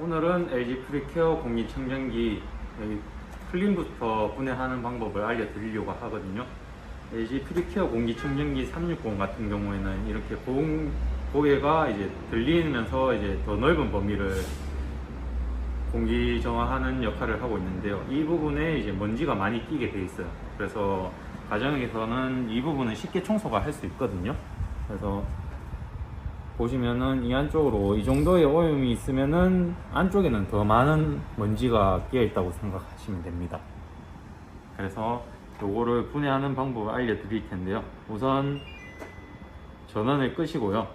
오늘은 LG 프리케어 공기청정기 클린부터 분해하는 방법을 알려드리려고 하거든요. LG 프리케어 공기청정기 360 같은 경우에는 이렇게 공, 고개가 이제 들리면서 이제 더 넓은 범위를 공기 정화하는 역할을 하고 있는데요. 이 부분에 이제 먼지가 많이 끼게 돼 있어요. 그래서 가정에서는 이 부분은 쉽게 청소가 할 수 있거든요. 그래서 보시면은 이 안쪽으로 이 정도의 오염이 있으면은 안쪽에는 더 많은 먼지가 끼어 있다고 생각하시면 됩니다. 그래서 요거를 분해하는 방법을 알려드릴 텐데요. 우선 전원을 끄시고요.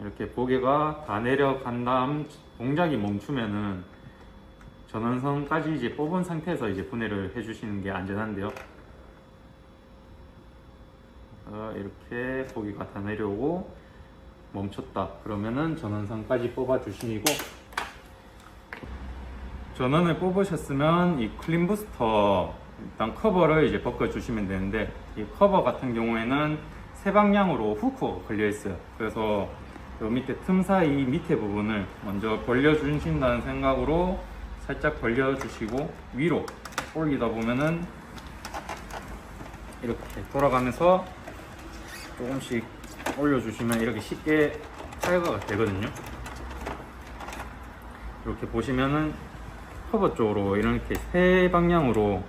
이렇게 고개가 다 내려간 다음 동작이 멈추면은 전원선까지 이제 뽑은 상태에서 이제 분해를 해주시는 게 안전한데요. 어, 이렇게 고기가 다 내려오고 멈췄다. 그러면은 전원선까지 뽑아 주시고. 전원을 뽑으셨으면 이 클린 부스터 일단 커버를 이제 벗겨 주시면 되는데 이 커버 같은 경우에는 세 방향으로 후크가 걸려 있어요. 그래서 요 밑에 틈 사이 밑에 부분을 먼저 벌려 주신다는 생각으로 살짝 벌려 주시고 위로 올리다 보면은 이렇게 돌아가면서 조금씩 올려주시면 이렇게 쉽게 탈거가 되거든요. 이렇게 보시면은 커버 쪽으로 이렇게 세 방향으로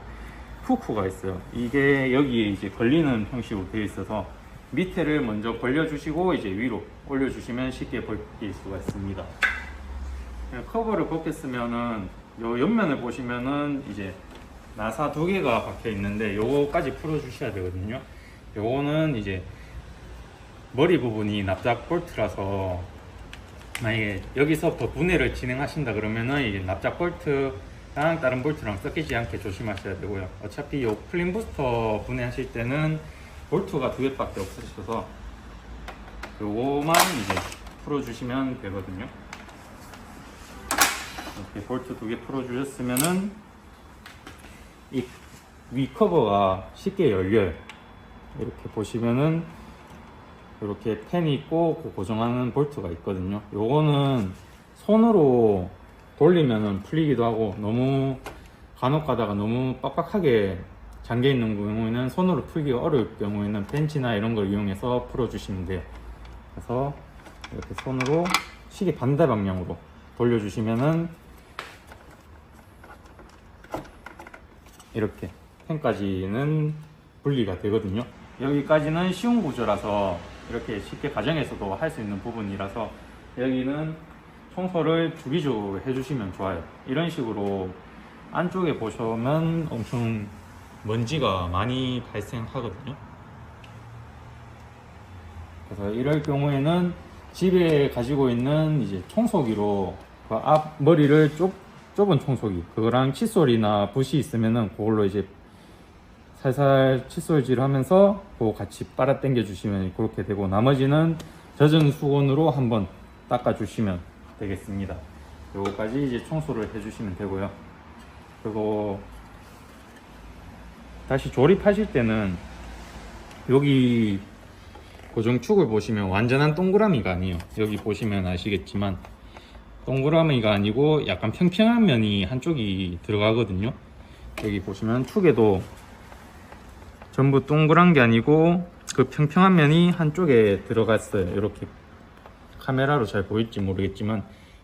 후크가 있어요. 이게 여기에 이제 걸리는 형식으로 되어 있어서 밑에를 먼저 벌려주시고 이제 위로 올려주시면 쉽게 벗길 수가 있습니다. 커버를 벗겼으면은 요 옆면을 보시면은 이제 나사 두 개가 박혀 있는데 요거까지 풀어 주셔야 되거든요. 요거는 이제 머리 부분이 납작 볼트라서 만약에 여기서부터 분해를 진행하신다 그러면은 이제 납작 볼트랑 다른 볼트랑 섞이지 않게 조심하셔야 되고요. 어차피 요 플린 부스터 분해하실 때는 볼트가 두 개밖에 없으셔서 요거만 이제 풀어주시면 되거든요. 이렇게 볼트 두 개 풀어주셨으면은 이 위 커버가 쉽게 열려요. 이렇게 보시면은 이렇게 펜이 있고 그 고정하는 볼트가 있거든요. 요거는 손으로 돌리면은 풀리기도 하고 너무 간혹 가다가 너무 빡빡하게 잠겨 있는 경우에는 손으로 풀기가 어려울 경우에는 벤치나 이런 걸 이용해서 풀어 주시면 돼요. 그래서 이렇게 손으로 시계 반대 방향으로 돌려 주시면은 이렇게 펜까지는 분리가 되거든요. 여기까지는 쉬운 구조라서 이렇게 쉽게 가정에서도 할 수 있는 부분이라서 여기는 청소를 주기적으로 해주시면 좋아요. 이런 식으로 안쪽에 보시면 엄청 먼지가 많이 발생하거든요. 그래서 이럴 경우에는 집에 가지고 있는 이제 청소기로 그 앞 머리를 좁, 좁은 청소기 그거랑 칫솔이나 붓이 있으면은 그걸로 이제 살살 칫솔질 하면서 그거 같이 빨아 당겨 주시면 그렇게 되고 나머지는 젖은 수건으로 한번 닦아 주시면 되겠습니다. 요거까지 이제 청소를 해 주시면 되고요. 그리고 다시 조립하실 때는 여기 고정축을 보시면 완전한 동그라미가 아니에요. 여기 보시면 아시겠지만 동그라미가 아니고 약간 평평한 면이 한쪽이 들어가거든요. 여기 보시면 축에도 전부 동그란 게 아니고 그 평평한 면이 한쪽에 들어갔어요. 이렇게 카메라로 잘 보일지 모르겠지만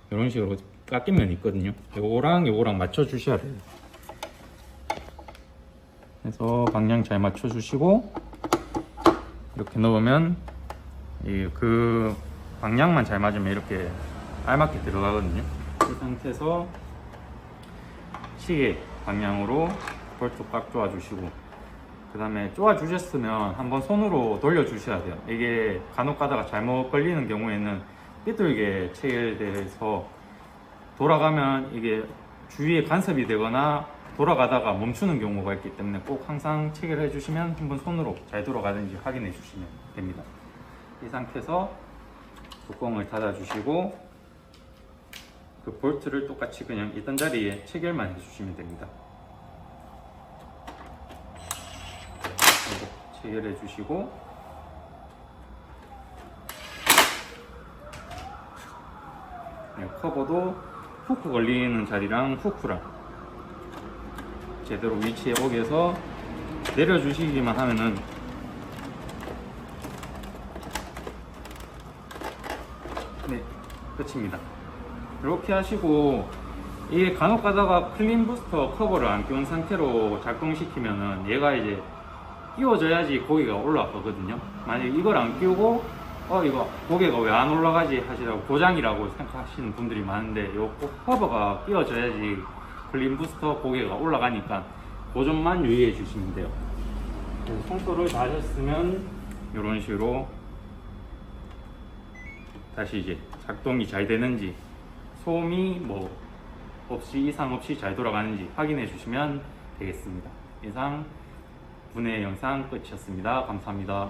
이런 식으로 깎인 면이 있거든요. 요거랑 요거랑 맞춰 주셔야 돼요. 그래서 방향 잘 맞춰 주시고 이렇게 넣으면 이그 방향만 잘 맞으면 이렇게 알맞게 들어가거든요. 이 상태에서 시계 방향으로 볼트 꽉 조아 주시고 그 다음에 쪼아 주셨으면 한번 손으로 돌려 주셔야 돼요. 이게 간혹 가다가 잘못 걸리는 경우에는 삐뚤게 체결돼서 돌아가면 이게 주위에 간섭이 되거나 돌아가다가 멈추는 경우가 있기 때문에 꼭 항상 체결해 주시면 한번 손으로 잘 돌아가는지 확인해 주시면 됩니다. 이 상태에서 뚜껑을 닫아 주시고 그 볼트를 똑같이 그냥 있던 자리에 체결만 해 주시면 됩니다 체결해 주시고 네, 커버도 후크 걸리는 자리랑 후크랑 제대로 위치에 오게 해서 내려주시기만 하면은 네 끝입니다. 이렇게 하시고 이게 간혹 가다가 클린 부스터 커버를 안 끼운 상태로 작동시키면은 얘가 이제 끼워져야지 고개가 올라가거든요 만약에 이걸 안 끼우고 어 이거 고개가 왜 안 올라가지 하시다고 고장이라고 생각하시는 분들이 많은데 요 커버가 끼워져야지 클린 부스터 고개가 올라가니까 그 점만 유의해 주시면 돼요 네, 청소를 다 하셨으면 이런 식으로 다시 이제 작동이 잘 되는지 소음이 뭐 없이 이상 없이 잘 돌아가는지 확인해 주시면 되겠습니다. 이상 분해 영상 끝이었습니다. 감사합니다.